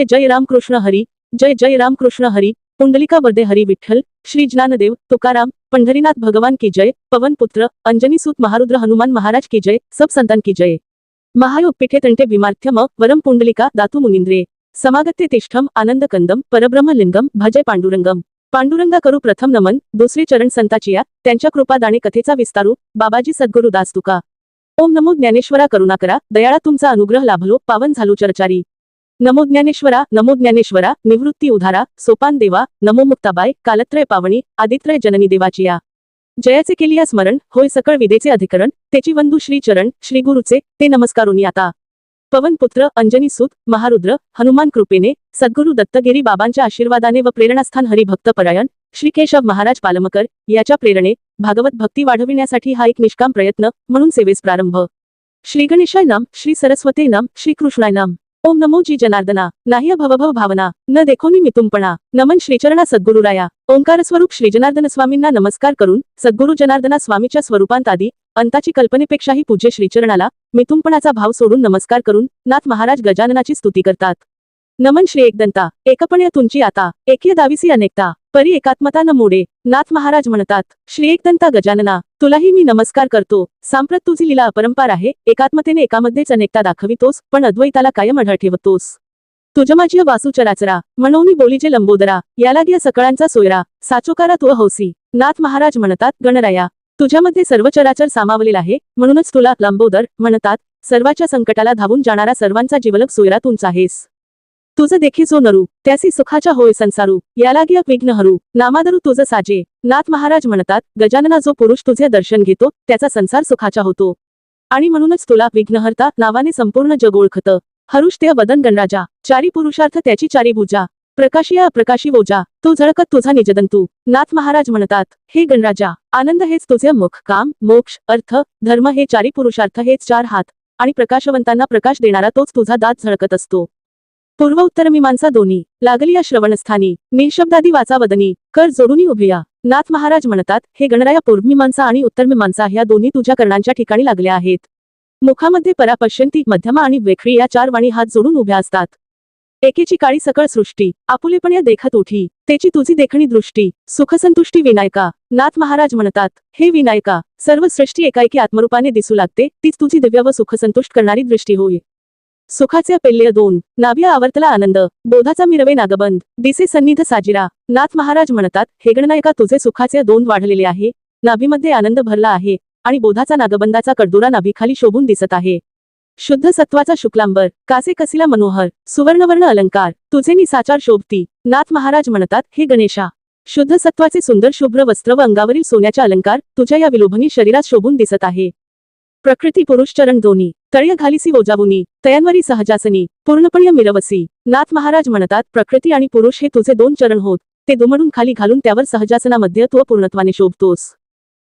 जय जय रामकृष्ण हरी जय जय रामकृष्ण हरी पुंडलिका वर्दे हरी विठ्ठल श्री ज्ञानदेव तुकाराम पंढरीनाथ भगवान की जय पवन पुत्र अंजनी सूत महारुद्र हनुमान महाराज की जय सब संतान की जय। महायोग पिठे तंटे विमार्थ्यम वरम पुंडलिका दातु मुनिंद्रे। समागत्य तिष्ठम आनंद कंदम परब्रह्म लिंगम भजय पांडुरंगम। पांडुरंगा करू प्रथम नमन दुसरे चरण संताचिया त्यांच्या कृपादाने कथेचा विस्तारू बाबाजी सद्गुरु दास तुका ओम नमो ज्ञानेश्वरा करुणाकरा दयाळा तुमचा अनुग्रह लाभलो पावन झालो चरचारी। नमो ज्ञानेश्वरा नमो ज्ञानेश्वरा निवृत्ती उधारा सोपान देवा नमो मुक्ताबाई कालत्रय पावणी आदित्रय जननी देवाची या. जयाचे केलिया स्मरण होय सकळ विदेचे अधिकरण त्याची वंदू श्री चरण श्री गुरुचे ते नमस्कारुनी आता. पवनपुत्र अंजनी सुत महारुद्र हनुमान कृपेने सद्गुरु दत्तगिरी बाबांच्या आशीर्वादाने व प्रेरणास्थान हरिभक्त परायण श्री केशव महाराज पालमकर याच्या प्रेरणे भागवत भक्ती वाढविण्यासाठी हा एक निष्काम प्रयत्न म्हणून सेवेस प्रारंभ. श्री गणेशाय नाम श्री सरस्वते नाम श्री कृष्णाय नाम. ओम नमो जी जनार्दना नाही भवभव भावना न देखो मी मितुंपणा नमन श्रीचरणा सद्गुरुराया. ओंकार स्वरूप श्री जनार्दन स्वामींना नमस्कार करून सद्गुरु जनार्दना स्वामीच्या स्वरूपांत आदी अंताची कल्पनेपेक्षाही पूज्य श्रीचरणाला मितुंपणाचा भाव सोडून नमस्कार करून नाथ महाराज गजाननाची स्तुती करतात. नमन श्री एकदंता एकपणे तुमची आता एकीय दाविसी अनेकता. परी एकात्मता न मोडे. नाथ महाराज म्हणतात श्री एकदंता गजानना तुलाही मी नमस्कार करतो. सांप्रत तुझी लीला अपरंपार आहे. एकात्मतेने एकामध्येच अनेकता दाखवितोस पण अद्वैताला कायम अढळ ठेवतोस. तुझ माझी वासू चराचरा म्हणून बोलीचे लंबोदरा. याला गिया सकळांचा सोयरा. साचोकारा तो हौसी नाथ महाराज म्हणतात गणराया तुझ्यामध्ये सर्व चराचर सामावलेला आहे. म्हणूनच तुला लंबोदर म्हणतात सर्वाच्या संकटाला धावून जाणारा सर्वांचा जीवलक सोयरा तुमचा आहेस. तुझं देखी जो नरू त्यासी सुखाच्या होय संसारू याला गिया विघ्न हरू नामादरू तुझं साजे. नाथ महाराज म्हणतात गजानना जो पुरुष तुझे दर्शन घेतो त्याचा संसार सुखाचा होतो. आणि म्हणूनच तुला विघ्नहर्ता नावाने संपूर्ण जग ओळखतं. हरुष ते वदन गणराजा चारी पुरुषार्थ त्याची चारी भुजा. प्रकाशिया अप्रकाशी वोजा तू झळकत तुझा निजदंतू. नाथ महाराज म्हणतात हे गणराजा आनंद हेच तुझे मुख काम मोक्ष अर्थ धर्म हे चारी पुरुषार्थ हेच चार हात. आणि प्रकाशवंतांना प्रकाश देणारा तोच तुझा दात झळकत असतो. पूर्व उत्तर मीमांसा दोन्ही लागली या श्रवणस्थानी निशब्दादी वाचा वदनी कर जोडूनी उभया. नाथ महाराज म्हणतात हे गणराया पूर्वमीमांसा आणि उत्तरमीमांसा ह्या दोन्ही तुझ्या कर्णांच्या ठिकाणी लागल्या आहेत. मुखामध्ये परापश्यंती मध्यमा आणि वेखळी या चार वाणी हात जोडून उभ्या असतात. एकेची काळी सकळ सृष्टी आपुलेपण या देखत उठी त्याची तुझी देखणी दृष्टी सुखसंतुष्टी विनायका. नाथ महाराज म्हणतात हे विनायका सर्व सृष्टी एकाएकी आत्मरूपाने दिसू लागते तीच तुझी दिव्य व सुखसंतुष्ट करणारी दृष्टी होय. सुखाचे पेल्य दोन. नाव्या आवर्तला आनंद. बोधाचा मिरवे नागबंद. दिसे सन्निध साजिरा. नाथ महाराज म्हणतात हेगणनायका तुझे सुखाचे दोन वाढलेले आहे. नाभीमध्ये आनंद भरला आहे. आणि बोधाचा नागबंदाचा कडदुरा नाभीखाली शोभून दिसत आहे. शुद्ध सत्वाचा शुक्लांबर. कासे कसिला मनोहर. सुवर्णवर्ण अलंकार. तुझे निसाचार शोभती. नाथ महाराज म्हणतात हे गणेशा. शुद्ध सत्वाचे सुंदर शुभ्र वस्त्र व अंगावरील सोन्याचे अलंकार तुझ्या या विलोभनी शरीरात शोभून दिसत आहे. प्रकृती पुरुष चरण दोन्ही तळ्य घालिसी ओजावुनी तयांवरी सहजासनी पूर्णपणे मिरवसी. नाथ महाराज म्हणतात प्रकृती आणि पुरुष हे तुझे दोन चरण होत ते दुमडून खाली घालून त्यावर सहजासनामध्ये तू पूर्णत्वाने शोभतोस.